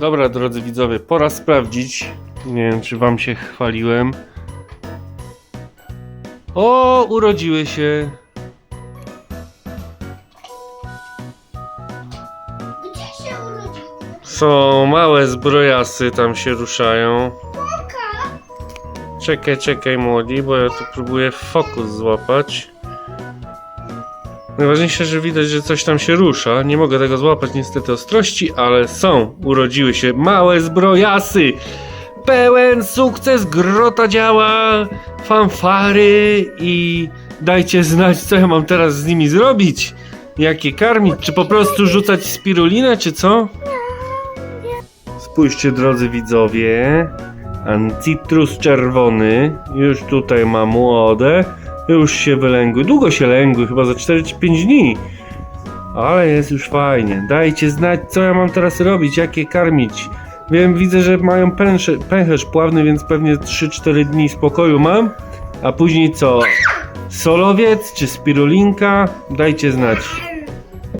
Dobra, drodzy widzowie, pora sprawdzić. Nie wiem, czy wam się chwaliłem. O, urodziły się. Gdzie się urodziły? Są małe zbrojasy, tam się ruszają. Oka! Czekaj, czekaj, młodzi, bo ja tu próbuję fokus złapać. Najważniejsze, że widać, że coś tam się rusza. Nie mogę tego złapać niestety ostrości, ale są. Urodziły się małe zbrojasy. Pełen sukces, grota działa, fanfary i dajcie znać, co ja mam teraz z nimi zrobić. Jakie karmić? Czy po prostu rzucać spirulinę, czy co? Spójrzcie, drodzy widzowie. Ancitrus czerwony. Już tutaj ma młode. Już się wylęgły. Długo się lęgły, chyba za 4 czy 5 dni. Ale jest już fajnie. Dajcie znać, co ja mam teraz robić, jakie karmić. Wiem, widzę, że mają pęcherz pławny, więc pewnie 3-4 dni spokoju mam. A później co? Solowiec czy spirulinka? Dajcie znać.